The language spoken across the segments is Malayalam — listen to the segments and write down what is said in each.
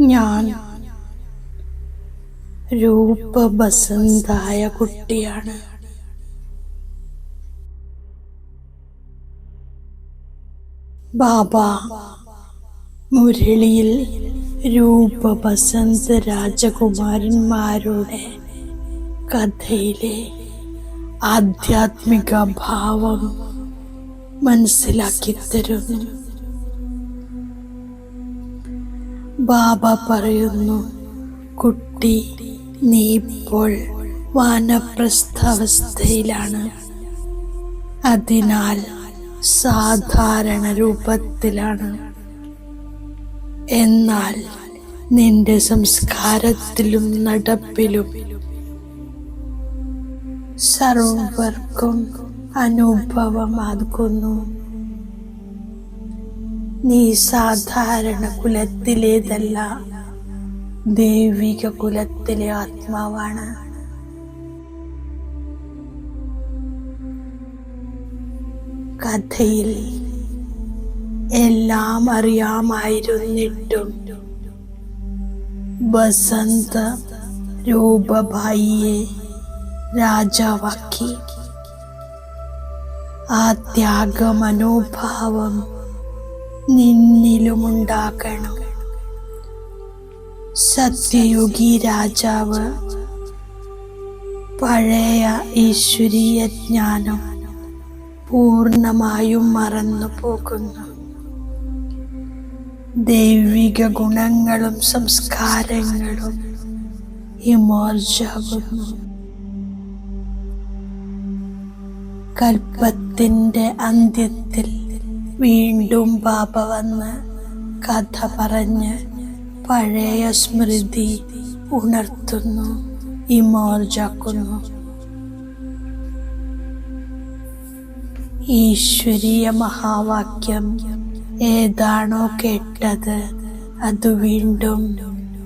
ഞാൻ രൂപബസന്തായ കുട്ടിയാണ്. ബാബ മുരളിയിൽ രൂപബസന്ത രാജകുമാരന്മാരുടെ കഥയിലെ ആധ്യാത്മിക ഭാവം മനസ്സിലാക്കി തരുന്നു. ബാബ പറയുന്നു കുട്ടി നീ ഇപ്പോൾ വാനപ്രസ്ഥാവസ്ഥയിലാണ്. അതിനാൽ സാധാരണ രൂപത്തിലാണ്. എന്നാൽ നിന്റെ സംസ്കാരത്തിലും നടപ്പിലും സർവർക്കും അനുഭവമാകുന്നു. നീ സാധാരണ കുലത്തിലേതല്ല ദൈവിക കുലത്തിലെ ആത്മാവാണ്. കഥയിൽ എല്ലാം അറിയാമായിരുന്നിട്ടും ബസന്ത രൂപഭായിയെ രാജാവാക്കി. ആ ത്യാഗമനോഭാവം നിന്നിലുമുണ്ടാകണം. സത്യയുഗി രാജാവ് പഴയ ഈശ്വരീയ ജ്ഞാനം പൂർണമായും മറന്നു പോകുന്നു ദൈവിക ഗുണങ്ങളും സംസ്കാരങ്ങളും ഇമോർജാകുന്നു കൽപ്പത്തിന്റെ അന്ത്യത്തിൽ വീണ്ടും ബാബ വന്ന് കഥ പറഞ്ഞ് പഴയ സ്മൃതി ഉണർത്തുന്നു ഇമോർജാക്കുന്നു. ഈശ്വരീയ മഹാവാക്യം ഏതാണോ കേട്ടത് അത് വീണ്ടും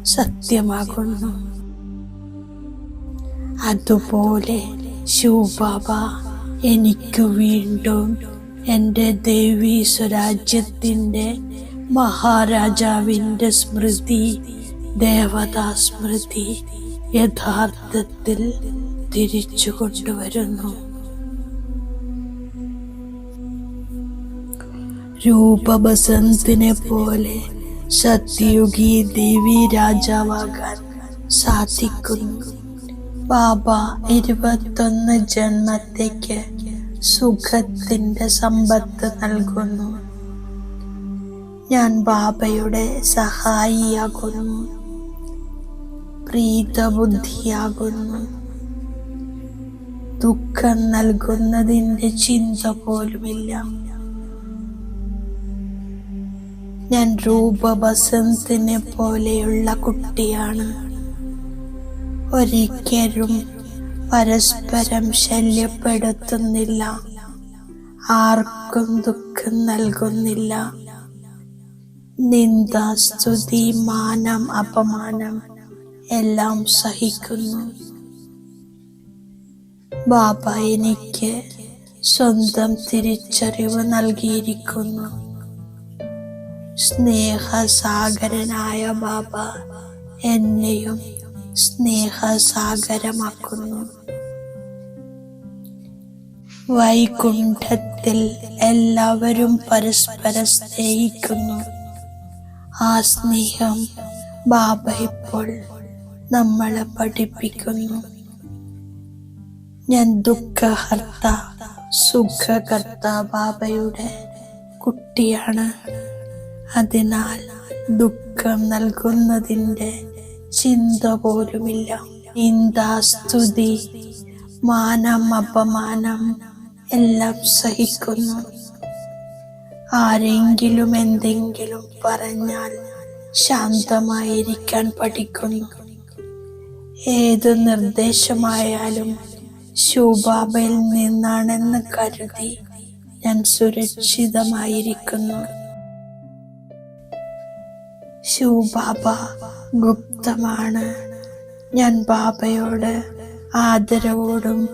സത്യമാകുന്നു. അതുപോലെ ശിവബാബ എനിക്ക് വീണ്ടും എന്റെ ദേവി സ്വരാജ്യത്തിന്റെ മഹാരാജാവിന്റെ സ്മൃതി ദേവതാ സ്മൃതി യഥാർത്ഥത്തിൽ തിരിച്ചു കൊണ്ടുവരുന്നു. രൂപബസന്തിനെ പോലെ സത്യയുഗി ദേവി രാജാവാകാൻ സാധിക്കുന്നു. ബാബ ഇരുപത്തൊന്ന് ജന്മത്തേക്ക് സുഖത്തിന്റെ സമ്പത്ത് നൽകുന്നു. ഞാൻ ബാബയുടെ സഹായിയാകുന്നു. പ്രീതബുദ്ധിയാകുന്നു. ദുഃഖം നൽകുന്നതിന്റെ ചിന്ത പോലുമില്ല. ഞാൻ രൂപവസന്തിനെ പോലെയുള്ള കുട്ടിയാണ്. ഒരിക്കലും പരസ്പരം ശല്യപ്പെടുത്തുന്നില്ല. ആർക്കും ദുഃഖം നൽകുന്നില്ല. നിന്ദ സ്തുതി മാനം അപമാനം എല്ലാം സഹിക്കുന്നു. ബാബ എനിക്ക് സ്വന്തം തിരിച്ചറിവ് നൽകിയിരിക്കുന്നു. സ്നേഹസാഗരനായ ബാബ എന്നെയും സ്നേഹസാഗരമാക്കുന്നു. വൈകുണ്ഠത്തിൽ എല്ലാവരും പരസ്പരം സ്നേഹിക്കുന്നു. ആ സ്നേഹം ബാബ ഇപ്പോൾ നമ്മളെ പഠിപ്പിക്കുന്നു. ഞാൻ ദുഃഖഹർത്ത സുഖകർത്ത ബാബയുടെ കുട്ടിയാണ്. അതിനാൽ ദുഃഖം നൽകുന്നതിന്റെ ചിന്ത പോലുമില്ല. നിന്ദാസ്തുതി മാനം അപമാനം എല്ലാം സഹിക്കുന്നു. ആരെങ്കിലും എന്തെങ്കിലും പറഞ്ഞാൽ ശാന്തമായിരിക്കാൻ പഠിക്കുന്നു. ഏത് നിർദ്ദേശമായാലും ശുഭാബയിൽ നിന്നാണെന്ന് കരുതി ഞാൻ സുരക്ഷിതമായിരിക്കുന്നു. ശിവബാബ ഗുപ്തമാണ് ഞാൻ ബാബയോട് ആദരവോടും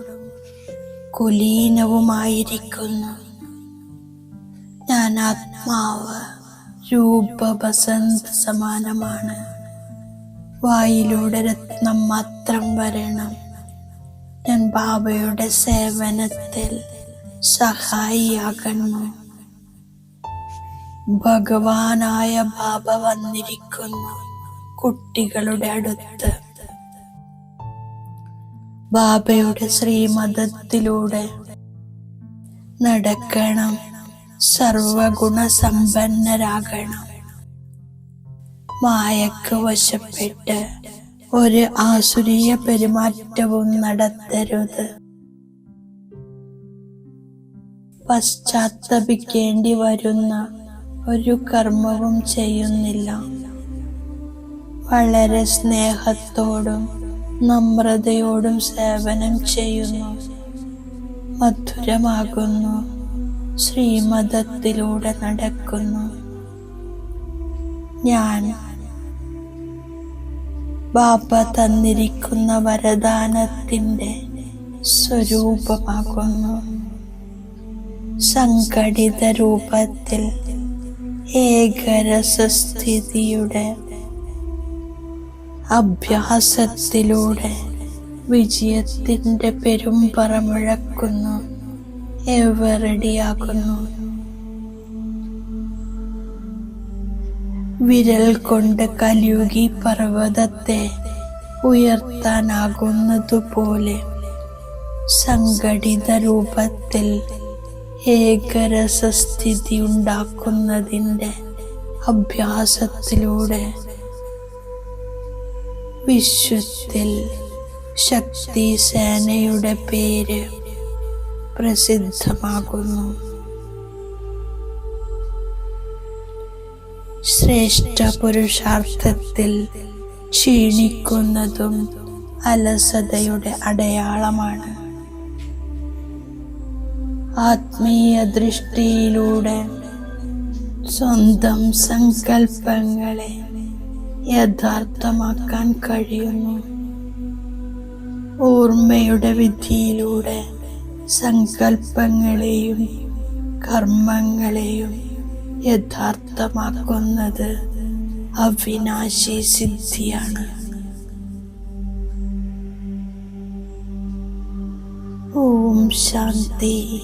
കുലീനവുമായിരിക്കുന്നു. ഞാൻ ആത്മാവ് രൂപബസന്ത് സമാനമാണ് വായിലൂടെ രത്നം മാത്രം വരണം. ഞാൻ ബാബയുടെ സേവനത്തിൽ സഹായിയാകണം. ഭഗവാനായ ബാബ വന്നിരിക്കുന്നു കുട്ടികളുടെ അടുത്ത്. ബാബയുടെ ശ്രീമതത്തിലൂടെ നടക്കണം. സർവഗുണസമ്പന്നരാകണം. മായക്ക് വശപ്പെട്ട് ഒരു ആസുരീയ പെരുമാറ്റവും നടത്തരുത്. പശ്ചാത്തപിക്കേണ്ടി വരുന്ന ഒരു കർമ്മവും ചെയ്യുന്നില്ല. വളരെ സ്നേഹത്തോടും നമ്രതയോടും സേവനം ചെയ്യുന്നു. മധുരമാകുന്നു. ശ്രീമതത്തിലൂടെ നടക്കുന്നു. ഞാൻ ബാബ തന്നിരിക്കുന്ന വരദാനത്തിന്റെ സ്വരൂപമാകുന്നു. സംഘടിത രൂപത്തിൽ ഏകരസസ്ഥിതിയുടെ അഭ്യാസത്തിലൂടെ വിജയത്തിന്റെ പെരുമ്പറ മുഴക്കുന്നു എവറടിയാകുന്നു. വിരൽ കൊണ്ട് കലിയുകി പർവതത്തെ ഉയർത്താനാകുന്നതുപോലെ സംഘടിത രൂപത്തിൽ ഏകരസസ്ഥിതി ഉണ്ടാക്കുന്നതിന്റെ അഭ്യാസത്തിലൂടെ വിശ്വത്തിൽ ശക്തി സേനയുടെ പേര് പ്രസിദ്ധമാകുന്നു. ശ്രേഷ്ഠ പുരുഷാർത്ഥത്തിൽ ക്ഷീണിക്കുന്നതും അലസതയുടെ അടയാളമാണ്. ആത്മീയ ദൃഷ്ടിയിലൂടെ സ്വന്തം സങ്കല്പങ്ങളെ യഥാർത്ഥമാക്കാൻ കഴിയുന്നു. ഓർമ്മയുടെ വിധിയിലൂടെ സങ്കല്പങ്ങളെയും കർമ്മങ്ങളെയും യഥാർത്ഥമാക്കുന്നത് അവിനാശി സിദ്ധിയാണ്. ഓം ശാന്തി.